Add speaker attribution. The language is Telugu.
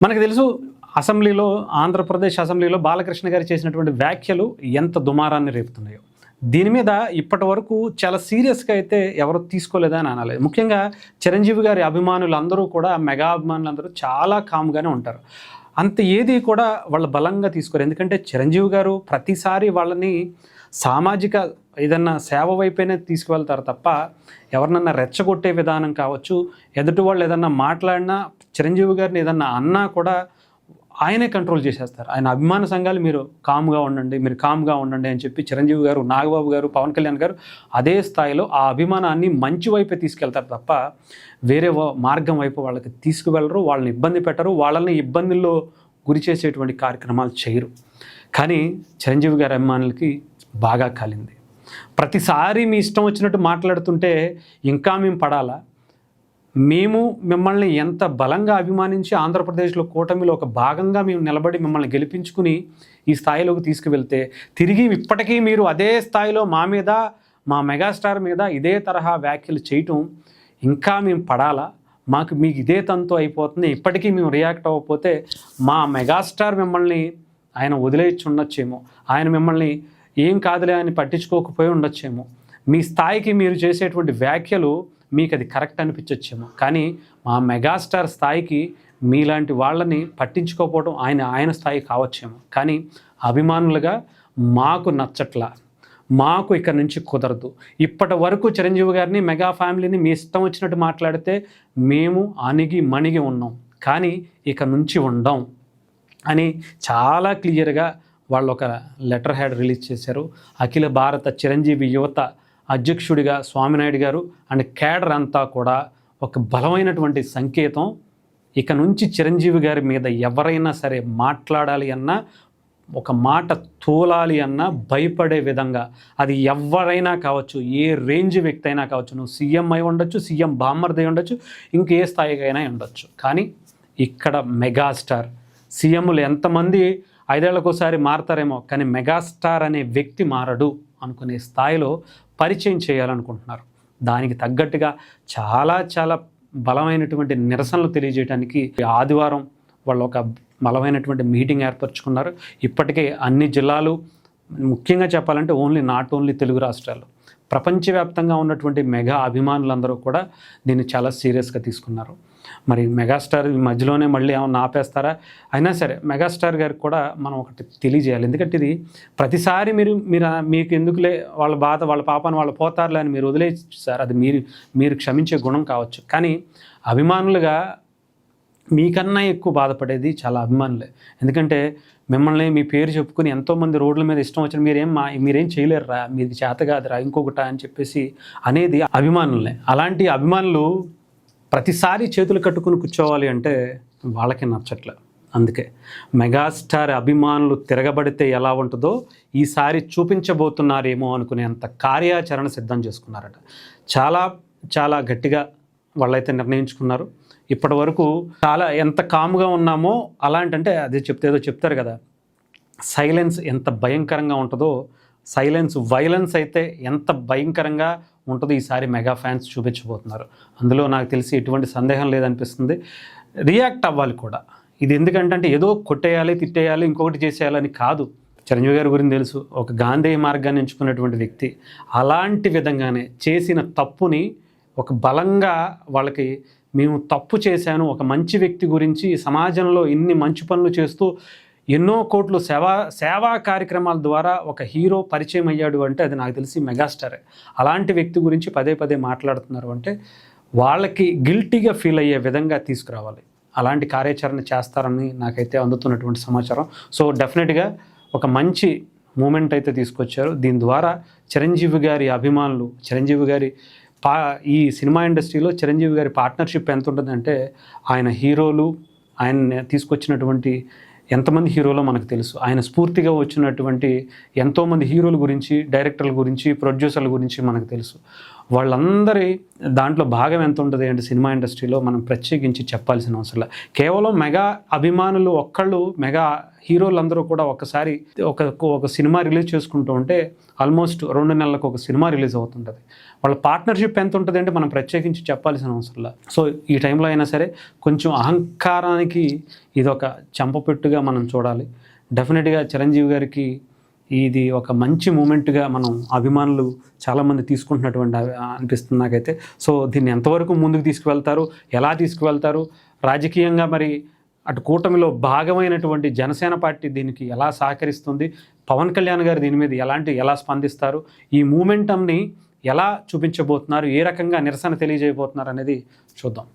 Speaker 1: మనకు తెలుసు అసెంబ్లీలో ఆంధ్రప్రదేశ్ అసెంబ్లీలో బాలకృష్ణ గారు చేసినటువంటి వ్యాఖ్యలు ఎంత దుమారాన్ని రేపుతున్నాయో. దీని మీద ఇప్పటి వరకు చాలా సీరియస్గా అయితే ఎవరు తీసుకోలేదని అనాలి ముఖ్యంగా చిరంజీవి గారి అభిమానులు అందరూ కూడా మెగా అభిమానులు అందరూ చాలా కామ్గానే ఉంటారు. అంత ఏది కూడా వాళ్ళు బలంగా తీసుకోరు. ఎందుకంటే చిరంజీవి గారు ప్రతిసారి వాళ్ళని సామాజిక ఏదన్నా సేవ వైపైనే తీసుకువెళ్తారు తప్ప ఎవరినన్నా రెచ్చగొట్టే విధానం కావచ్చు ఎదుటి వాళ్ళు ఏదన్నా మాట్లాడినా చిరంజీవి గారిని ఏదన్నా అన్నా కూడా ఆయనే కంట్రోల్ చేసేస్తారు. ఆయన అభిమాన సంఘాలు మీరు కామ్గా ఉండండి మీరు కామ్గా ఉండండి అని చెప్పి చిరంజీవి గారు నాగబాబు గారు పవన్ కళ్యాణ్ గారు అదే స్థాయిలో ఆ అభిమానాన్ని మంచి వైపే తీసుకెళ్తారు తప్ప వేరే మార్గం వైపు వాళ్ళకి తీసుకువెళ్ళరు వాళ్ళని ఇబ్బంది పెట్టరు వాళ్ళని ఇబ్బందుల్లో గురి చేసేటువంటి కార్యక్రమాలు చేయరు. కానీ చిరంజీవి గారి అభిమానులకి బాగా కాలింది. ప్రతిసారి మీ ఇష్టం వచ్చినట్టు మాట్లాడుతుంటే ఇంకా మేము పడాలా? మేము మిమ్మల్ని ఎంత బలంగా అభిమానించి ఆంధ్రప్రదేశ్లో కూటమిలో ఒక భాగంగా మేము నిలబడి మిమ్మల్ని గెలిపించుకుని ఈ స్థాయిలోకి తీసుకువెళ్తే తిరిగి ఇప్పటికీ మీరు అదే స్థాయిలో మా మీద మా మెగాస్టార్ మీద ఇదే తరహా వ్యాఖ్యలు చేయటం ఇంకా మేము పడాలా? మాకు మీకు ఇదే తంతు అయిపోతుంది. ఇప్పటికీ మేము రియాక్ట్ అవ్వకపోతే మా మెగాస్టార్ మిమ్మల్ని ఆయన వదిలేయచ్చు ఉండొచ్చేమో ఆయన మిమ్మల్ని ఏం కాదులే అని పట్టించుకోకపోయి ఉండొచ్చేమో. మీ స్థాయికి మీరు చేసేటువంటి వ్యాఖ్యలు మీకు అది కరెక్ట్ అనిపించొచ్చేమో. కానీ మా మెగాస్టార్ స్థాయికి మీలాంటి వాళ్ళని పట్టించుకోకపోవడం ఆయన ఆయన స్థాయి కావచ్చేమో. కానీ అభిమానులుగా మాకు నచ్చట్లా. మాకు ఇక్కడ నుంచి కుదరదు. ఇప్పటి వరకు చిరంజీవి గారిని మెగా ఫ్యామిలీని మీ ఇష్టం వచ్చినట్టు మాట్లాడితే మేము అణిగి మణిగి ఉన్నాం. కానీ ఇక నుంచి ఉండం అని చాలా క్లియర్గా వాళ్ళు ఒక లెటర్ హ్యాడ్ రిలీజ్ చేశారు. అఖిల భారత చిరంజీవి యువత అధ్యక్షుడిగా స్వామినాయుడు గారు అండ్ కేడర్ అంతా కూడా ఒక బలమైనటువంటి సంకేతం. ఇక నుంచి చిరంజీవి గారి మీద ఎవరైనా సరే మాట్లాడాలి అన్నా ఒక మాట తోలాలి అన్నా భయపడే విధంగా అది ఎవరైనా కావచ్చు ఏ రేంజ్ వ్యక్తి అయినా కావచ్చు నువ్వు సీఎం అయి ఉండొచ్చు సీఎం బామ్మర్ది అయి ఉండొచ్చు ఇంకే స్థాయికైనా ఉండొచ్చు. కానీ ఇక్కడ మెగాస్టార్ సీఎంలు ఎంతమంది ఐదేళ్ళకోసారి మారతారేమో కానీ మెగాస్టార్ అనే వ్యక్తి మారడు అనుకునే స్థాయిలో పరిచయం చేయాలనుకుంటున్నారు. దానికి తగ్గట్టుగా చాలా చాలా బలమైనటువంటి నిరసనలు తెలియజేయడానికి ఆదివారం వాళ్ళు ఒక బలమైనటువంటి మీటింగ్ ఏర్పరచుకున్నారు. ఇప్పటికే అన్ని జిల్లాలు ముఖ్యంగా చెప్పాలంటే ఓన్లీ నాట్ ఓన్లీ తెలుగు రాష్ట్రాలు. ప్రపంచవ్యాప్తంగా ఉన్నటువంటి మెగా అభిమానులందరూ కూడా దీన్ని చాలా సీరియస్గా తీసుకున్నారు. మరి మెగాస్టార్ ఈ మధ్యలోనే మళ్ళీ ఏమన్నా ఆపేస్తారా? అయినా సరే మెగాస్టార్ గారికి కూడా మనం ఒకటి తెలియజేయాలి. ఎందుకంటే ఇది ప్రతిసారి మీరు మీరు మీకు ఎందుకులే వాళ్ళ బాధ వాళ్ళ పాపాన్ని వాళ్ళు పోతారులే అని మీరు వదిలేసారు. సార్ అది మీరు మీరు క్షమించే గుణం కావచ్చు. కానీ అభిమానులుగా మీకన్నా ఎక్కువ బాధపడేది చాలా అభిమానులే. ఎందుకంటే మిమ్మల్ని మీ పేరు చెప్పుకుని ఎంతోమంది రోడ్ల మీద ఇష్టం వచ్చిన మీరేం మా మీరేం చేయలేరురా మీది చేత కాదురా ఇంకొకట అని చెప్పేసి అనేది అభిమానులే. అలాంటి అభిమానులు ప్రతిసారి చేతులు కట్టుకుని కూర్చోవాలి అంటే వాళ్ళకి నచ్చట్లే. అందుకే మెగాస్టార్ అభిమానులు తిరగబడితే ఎలా ఉంటుందో ఈసారి చూపించబోతున్నారేమో అనుకునేంత కార్యాచరణ సిద్ధం చేసుకున్నారట. చాలా చాలా గట్టిగా వాళ్ళైతే నిర్ణయించుకున్నారు. ఇప్పటి వరకు చాలా ఎంత కామ్గా ఉన్నామో అలాంటంటే అది చెప్తే ఏదో చెప్తారు కదా సైలెన్స్ ఎంత భయంకరంగా ఉంటుందో సైలెన్స్ వైలెన్స్ అయితే ఎంత భయంకరంగా ఉంటుందో ఈసారి మెగా ఫ్యాన్స్ చూపించబోతున్నారు. అందులో నాకు తెలిసి ఎటువంటి సందేహం లేదనిపిస్తుంది. రియాక్ట్ అవ్వాలి కూడా. ఇది ఎందుకంటే అంటే ఏదో కొట్టేయాలి తిట్టేయాలి ఇంకొకటి చేసేయాలని కాదు. చిరంజీవి గారి గురించి తెలుసు. ఒక గాంధీ మార్గాన్ని ఎంచుకున్నటువంటి వ్యక్తి. అలాంటి విధంగానే చేసిన తప్పుని ఒక బలంగా వాళ్ళకి మేము తప్పు చేశాను ఒక మంచి వ్యక్తి గురించి సమాజంలో ఇన్ని మంచి పనులు చేస్తూ ఎన్నో కోట్లు సేవా సేవా కార్యక్రమాల ద్వారా ఒక హీరో పరిచయం అయ్యాడు అంటే అది నాకు తెలిసి మెగాస్టారే. అలాంటి వ్యక్తి గురించి పదే పదే మాట్లాడుతున్నారు అంటే వాళ్ళకి గిల్టీగా ఫీల్ అయ్యే విధంగా తీసుకురావాలి. అలాంటి కార్యాచరణ చేస్తారని నాకైతే అందుతున్నటువంటి సమాచారం. సో డెఫినెట్గా ఒక మంచి మూమెంట్ అయితే తీసుకొచ్చారు. దీని ద్వారా చిరంజీవి గారి అభిమానులు చిరంజీవి గారి పా ఈ సినిమా ఇండస్ట్రీలో చిరంజీవి గారి పార్ట్నర్షిప్ ఎంత ఉంటుందంటే ఆయన హీరోలు ఆయన తీసుకొచ్చినటువంటి ఎంతమంది హీరోలో మనకు తెలుసు? ఆయన స్ఫూర్తిగా వచ్చినటువంటి ఎంతోమంది హీరోల గురించి డైరెక్టర్ల గురించి ప్రొడ్యూసర్ల గురించి మనకు తెలుసు. వాళ్ళందరి దాంట్లో భాగం ఎంత ఉంటుంది అంటే సినిమా ఇండస్ట్రీలో మనం ప్రత్యేకించి చెప్పాల్సిన అవసరం లేదు కేవలం మెగా అభిమానులు ఒక్కళ్ళు మెగా హీరోలందరూ కూడా ఒకసారి ఒక ఒక సినిమా రిలీజ్ చేసుకుంటూ ఉంటే ఆల్మోస్ట్ రెండు నెలలకు ఒక సినిమా రిలీజ్ అవుతుంటుంది. వాళ్ళ పార్ట్నర్షిప్ ఎంత ఉంటుంది అంటే మనం ప్రత్యేకించి చెప్పాల్సిన అవసరం లేదు సో ఈ టైంలో అయినా సరే కొంచెం అహంకారానికి ఇది ఒక చెంపపెట్టుగా మనం చూడాలి. డెఫినెట్గా చిరంజీవి గారికి ఇది ఒక మంచి మూమెంట్గా మనం అభిమానులు చాలామంది తీసుకుంటున్నటువంటి అనిపిస్తుంది నాకైతే. సో దీన్ని ఎంతవరకు ముందుకు తీసుకువెళ్తారు? ఎలా తీసుకువెళ్తారు? రాజకీయంగా మరి అటు కూటమిలో భాగమైనటువంటి జనసేన పార్టీ దీనికి ఎలా సహకరిస్తుంది? పవన్ కళ్యాణ్ గారు దీని మీద ఎలాంటి ఎలా స్పందిస్తారు? ఈ మూమెంటమ్ని ఎలా చూపించబోతున్నారు? ఏ రకంగా నిరసన తెలియజేయబోతున్నారు అనేది చూద్దాం.